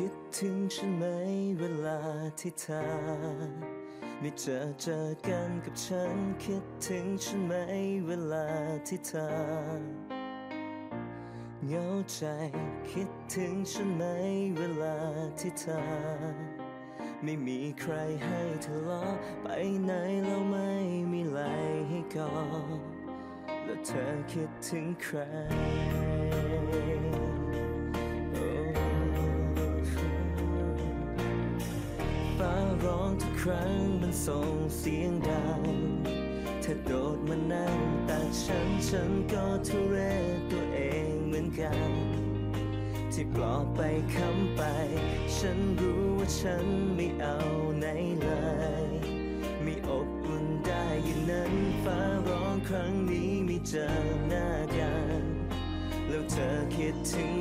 คิดถึงฉันไหมเวลาที่เธอไม่เจอเจอกันกับฉัน คิดถึงฉันไหมเวลาที่เธอเหงาใจคิดถึงฉันไหมเวลาที่เธอ ไม่มีใครให้เธอล้อไปไหนแล้วไม่มีไหลให้กอดแล้วเธอคิดถึงใคร ฟ้าร้องทุกครั้งมันส่งเสียงดังเธอโดดมานั่งตักฉันฉันก็ทุเรศตัวเองเหมือนกัน ที่ปลอบไปคำไป ฉันรู้ว่าฉันไม่เอาไหนเลยไม่อบอุ่นได้อย่างนั้นฟ้าร้องครั้งนี้ไม่เจอหน้ากัน แล้วเธอคิดถึง